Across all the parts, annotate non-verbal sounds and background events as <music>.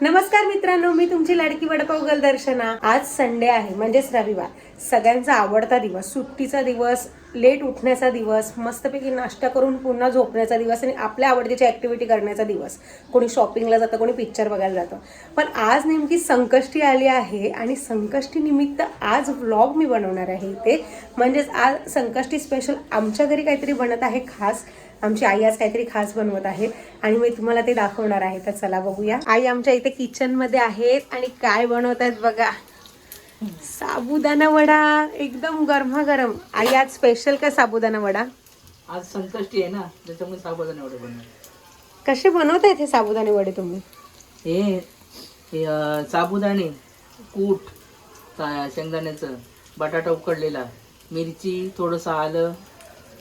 नमस्कार मित्रांनो मी तुमची लाडकी वडपाव गल दर्शना आज संडे आहे म्हणजेच रविवार. सगळ्यांचा आवडता दिवस सुट्टीचा दिवस लेट उठण्याचा दिवस मस्तपैकी नाश्ता करून पुन्हा झोपण्याचा दिवस आणि आपल्या आवडतीची ॲक्टिव्हिटी करण्याचा दिवस. कोणी शॉपिंगला जातं कोणी पिक्चर बघायला जातं. पण आज नेमकी संकष्टी आली आहे आणि संकष्टी निमित्त आज व्लॉग मी बनवणार आहे इथे. म्हणजेच आज संकष्टी स्पेशल आमच्या घरी काहीतरी बनत आहे खास. आमची आई आज काहीतरी खास बनवत आहे आणि मी तुम्हाला ते दाखवणार आहे. तर चला बघूया. आई आमच्या इथे किचनमध्ये आहेत आणि काय बनवत आहेत बघा. साबुदाणा वडा एकदम गरमागरम. आई आज स्पेशल का साबुदाणा वडा? आज संकष्टी आहे ना त्याच्यामुळे साबुदाणे वडे बनवले. कसे बनवत हे साबुदाणे वडे तुम्ही? हे हे अं, साबुदाणे कूट ता- शेंगदाण्याचं बटाटा उकडलेला मिरची थोडंसं आलं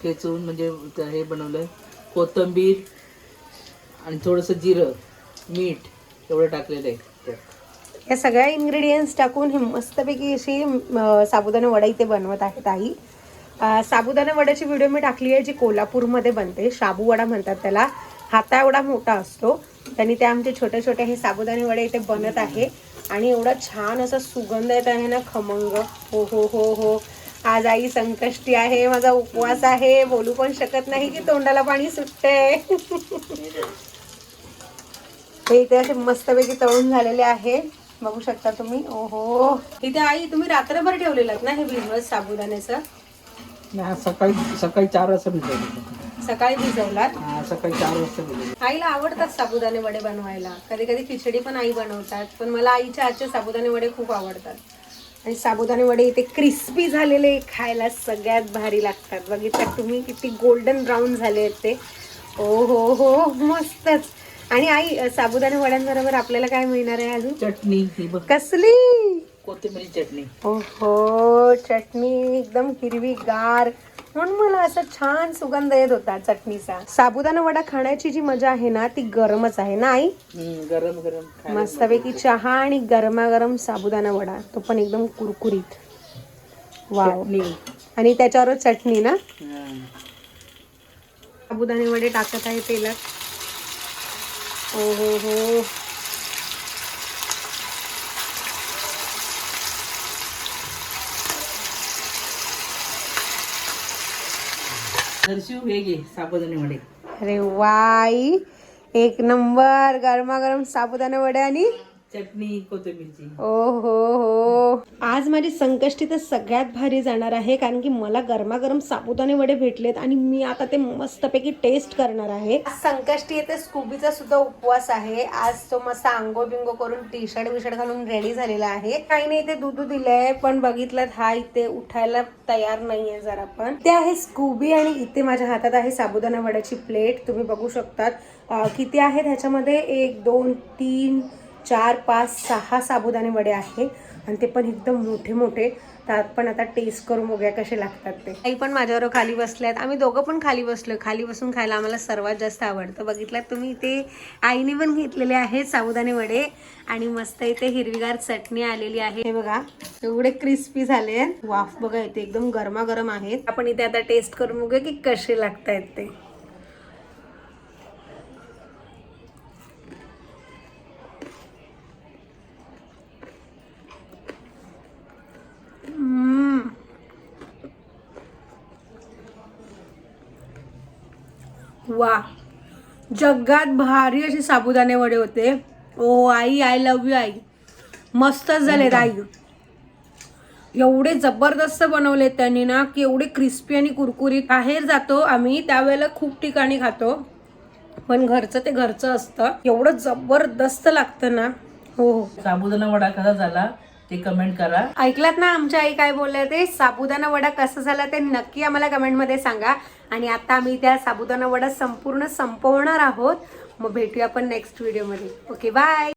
ठेचून म्हणजे त- हे बनवलं कोथिंबीर आणि थोडंसं जिरं मीठ एवढं टाकलेलं आहे. त्यात. या सगळ्या इन्ग्रेडियंट्स टाकून हे मस्तपैकी अशी साबुदाणा वडा इथे बनवत आहेत आई. साबुदाणा वड्याची व्हिडिओ मी टाकली आहे जी कोल्हापूरमध्ये बनते. शाबू वडा म्हणतात त्याला. हाता एवढा मोठा असतो. त्यांनी ते आमचे छोटे छोटे हे साबुदाणे वडे इथे बनत आहे. आणि एवढा छान असा सुगंध येत आहे ना खमंग. हो हो हो हो. आज आई संकष्टी आहे माझा उपवास आहे. बोलू पण शकत नाही की तोंडाला पाणी सुटतंय <laughs> हे इथे असे मस्तपैकी तळून झालेले आहे. बघू शकता तुम्ही. ओहो. इथे आई तुम्ही रात्रभर ठेवलेलात ना हे भिजवत साबुदाण्याचं? सकाळी सकाळी चार वाजता भिजवलं सकाळी भिजवलात? हा, सकाळी चार वाजता भिजवलं आईला आवडतात साबुदाणे वडे बनवायला. कधी कधी खिचडी पण आई बनवतात पण मला आईच्या हातचे साबुदाणे वडे खूप आवडतात. आणि साबुदाणे वडे इथे क्रिस्पी झालेले खायला सगळ्यात भारी लागतात. बघितलं तुम्ही? किती गोल्डन ब्राऊन झाले आहेत ते. ओ हो हो मस्तच. आणि आई साबुदाणे वड्यांबरोबर आपल्याला काय मिळणार आहे अजून? चटणी ही बघ. कसली? कोथिंबीर चटणी. ओहो चटणी एकदम हिरवी गार म्हणून मला असं छान सुगंध येत होता चटणीचा. साबुदाणा वडा खाण्याची जी मजा आहे ना ती गरमच आहे ना आई? गरम गरम मस्तपैकी चहा आणि गरमागरम साबुदाणा वडा. तो पण एकदम कुरकुरीत. वाव. आणि त्याच्यावर चटणी ना? हा. साबुदाणे वडे टाकत आहे तेलात. हो हो हो साबुदाणे वडे. अरे वाई एक नंबर गरमागरम साबुदाणा वडे आणि चटणी कोथिंबीरची. ओ हो. हो आज माझी संकष्टी तर सगळ्यात भारी जाणार आहे कारण की मला गरमागरम साबुदाणे वडे भेटलेत आणि मी आता ते मस्तपैकी टेस्ट करणार आहे. आज संकष्टी येते स्कूबीचा सुद्धा उपवास आहे. आज तो मस्त आंघोळ बिंगो करून टी शर्ट विशर्ट घालून रेडी झालेला आहे. काही नाही इथे दूध दिलंय पण बघितलं हा इथे उठायला तयार नाहीये जरा पण. ते आहे स्कूबी आणि इथे माझ्या हातात आहे साबुदाणा वड्याची प्लेट तुम्ही बघू शकतात. किती आहेत ह्याच्यामध्ये? एक दोन तीन चार पाच सहा साबुदाणे वडे आहे. आणि ते पण एकदम मोठे मोठे. त्यात पण आता टेस्ट करून बघूया कसे लागतात ते. आई पण माझ्यावर खाली बसल्यात. आम्ही दोघं पण खाली बसलो. खाली बसून खायला आम्हाला सर्वात जास्त आवडतं. बघितलं तुम्ही ते आईने पण घेतलेले आहेत साबुदाणे वडे. आणि मस्त इथे हिरवीगार चटणी आलेली आहे. हे बघा एवढे क्रिस्पी झाले वाफ बघा इथे एकदम गरमागरम आहेत. आपण इथे आता टेस्ट करून बघूया की कसे लागतायत ते. वा. जगात भारी असे साबुदाणे वडे होते. ओ आई आय लव्ह यू आई. मस्तच झाले आई एवढे जबरदस्त बनवले त्यांनी ना की एवढे क्रिस्पी आणि कुरकुरीत बाहेर जातो आम्ही त्यावेळेला खूप ठिकाणी खातो. पण घरचं ते घरचं असतं. एवढं जबरदस्त लागतं ना. हो हो. साबुदाणा वडा कसा झाला? ते कमेंट करा. ऐकलात ना आमच्या आई काय बोलले ते साबुदाणा वडा कसं झाला ते नक्की आम्हाला कमेंटमध्ये सांगा. आणि आता आम्ही त्या साबुदाणा वडा संपूर्ण संपवणार आहोत. मग भेटूया आपण नेक्स्ट व्हिडिओमध्ये ओके बाय